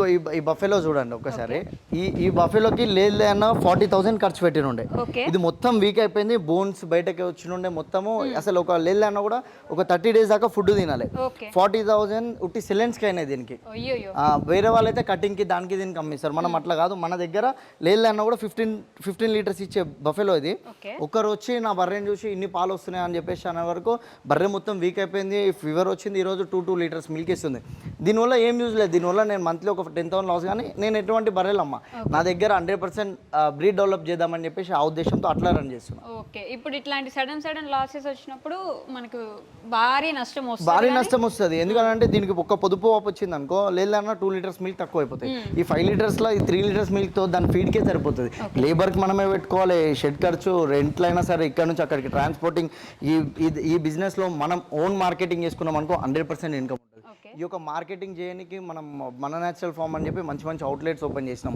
ఇగో ఈ ఈ బఫెలో చూడండి ఒకసారి ఈ ఈ బఫెలోకి లేదు అన్న ఫార్టీ థౌసండ్ ఖర్చు పెట్టినుండే. ఇది మొత్తం వీక్ అయిపోయింది బోన్స్ బయటకి వచ్చినుండే మొత్తము. అసలు ఒక లేదు అన్న కూడా ఒక థర్టీ డేస్ దాకా ఫుడ్ తినాలి. ఫార్టీ థౌసండ్ ఉట్టి సిలెండ్స్కి అయినాయి దీనికి. వేరే వాళ్ళైతే కటింగ్కి దానికి దీనికి అమ్మిస్తారు. మనం అట్లా కాదు మన దగ్గర లేదు అన్న కూడా ఫిఫ్టీన్ ఫిఫ్టీన్ లీటర్స్ ఇచ్చే బఫెలో ఇది. ఒకరు వచ్చి నా బర్రెని చూసి ఇన్ని పాలు వస్తున్నాయి అని చెప్పేసి అనే వరకు బర్రె మొత్తం వీక్ అయిపోయింది ఫీవర్ వచ్చింది ఈరోజు టూ టూ లీటర్స్ మిల్క్ ఇస్తుంది. దీనివల్ల ఏం యూజ్ లేదు. దీనివల్ల నేను మంత్లీ ఒక టెన్ థౌసండ్ లాస్ కానీ నేను ఎటువంటి బర్రెలు అమ్మ నా దగ్గర హండ్రెడ్ పర్సెంట్ బ్రీడ్ డెవలప్ చేద్దామని చెప్పేసి ఆ ఉద్దేశంతో అట్లా రన్ చేస్తున్నాను ఓకే. ఇప్పుడు ఇట్లాంటి సడన్ సడన్ లాసెస్ వచ్చినప్పుడు మనకు భారీ నష్టం వస్తుంది భారీ నష్టం వస్తుంది. ఎందుకంటే దీనికి ఒక పొదుపు వాపు వచ్చింది అనుకో లేదన్నా టూ లీటర్స్ మిల్క్ తక్కువ అయిపోతాయి ఈ ఫైవ్ లీటర్స్లో ఈ త్రీ లీటర్స్ మిల్క్తో దాని ఫీడ్కే సరిపోతుంది. లేబర్కి మనమే పెట్టుకోవాలి షెడ్ ఖర్చు రెంట్లు అయినా సరే ఇక్కడ నుంచి అక్కడికి. ట్రాన్స్పోర్టింగ్ ఈ ఈ- బిజినెస్లో మనం ఓన్ మార్కెటింగ్ చేసుకున్నాం అనుకో హండ్రెడ్ పర్సెంట్ ఇన్కమ్ ఉంటుంది. ఈ యొక్క మార్కెటింగ్ చేయడానికి మనం మన న్యాచురల్ ఫామ్ అని చెప్పి మంచి మంచి అవుట్లెట్స్ ఓపెన్ చేసినాం.